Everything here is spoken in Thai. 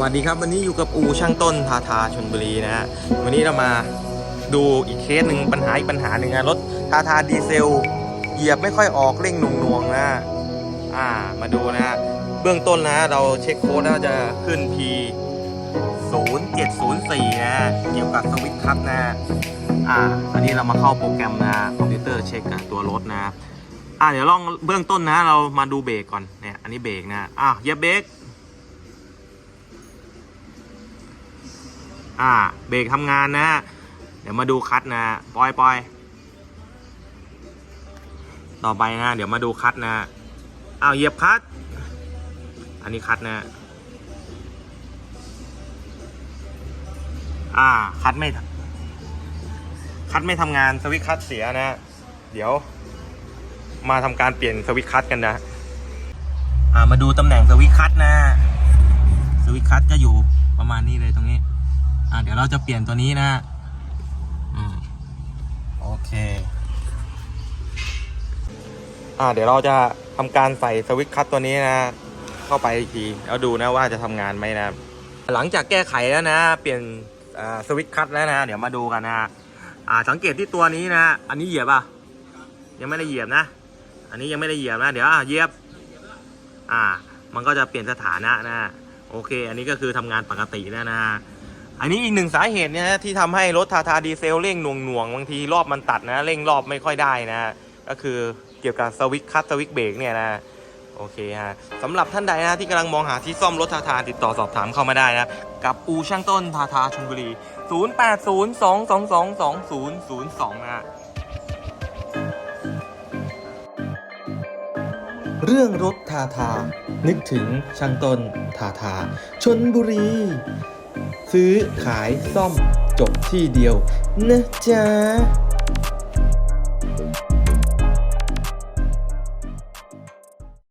วัสดีครับวันนี้อยู่กับอูช่างต้นทาทาชนบุรีนะฮะวันนี้เรามาดูอีกเคสหนึ่งปัญหาอีกปัญหาหนึ่งนะรถทาทาดีเซล เหยียบไม่ค่อยออกเร่งหน่วงๆนะอ่ามาดูนะฮะเบื้องต้นนะเราเช็คโค้ดแล้วจะขึ้น P 0704นะฮะเกี่ยวกับสวิตช์คัทนะฮะอ่าอันนี้เรามาเข้าโปรแกรมนะคอมพิวเตอร์เช็คกับตัวรถนะอ่าเดี๋ยวลองเบื้องต้นนะ เรามาดูเบรกก่อนเนี่ยอันนี้เบรกนะอ่าเหยียบเบรก อ่า เบรกทำงานนะ เดี๋ยวมาดูคัดนะปล่อยปล่อยต่อไปนะ เดี๋ยวมาดูคัดนะอ้าวเหยียบคัด อันนี้คัดนะ อ่า คัดไม่ คัดไม่ทำงานสวิตคัดเสียนะ เดี๋ยว มาทำการเปลี่ยนสวิตคัดกันนะ อ่า มาดูตำแหน่งสวิตคัดนะ สวิตคัดจะอยู่ประมาณนี้เลยตรงนี้ อ่าเดี๋ยวเราจะเปลี่ยนตัวนี้นะอืมโอเค อ่าเดี๋ยวเราจะทำการใส่สวิตช์คัตตัวนี้นะ เข้าไปอีกทีแล้วดูนะว่าจะทำงานไหมนะ หลังจากแก้ไขแล้วนะ เปลี่ยนสวิตช์คัตแล้วนะ เดี๋ยวมาดูกันนะอ่าสังเกตที่ตัวนี้นะ อันนี้เหยียบอะยังไม่ได้เหยียบนะ อันนี้ยังไม่ได้เหยียบนะ เดี๋ยวเหยียบ อ่า มันก็จะเปลี่ยนสถานะนะ โอเค อันนี้ก็คือทำงานปกติแล้วนะ อันนี้อีกหนึ่งสาเหตุเนี่ยนะที่ทำให้รถทาทาดีเซลเร่งหน่วงหน่วงๆบางทีรอบมันตัดนะเร่งรอบไม่ค่อยได้นะก็คือเกี่ยวกับสวิตช์คัตสวิตช์เบรกเนี่ยนะโอเคฮะสำหรับท่านใดนะที่กำลังมองหาที่ซ่อมรถทาทาติดต่อสอบถามเข้ามาได้นะกับอูช่างต้นทาทาชลบุรี 0802222002นะเรื่องรถทาทา นึกถึงช่างต้นทาทาชนบุรี ซื้อขายซ่อมจบที่เดียวนะจ๊ะ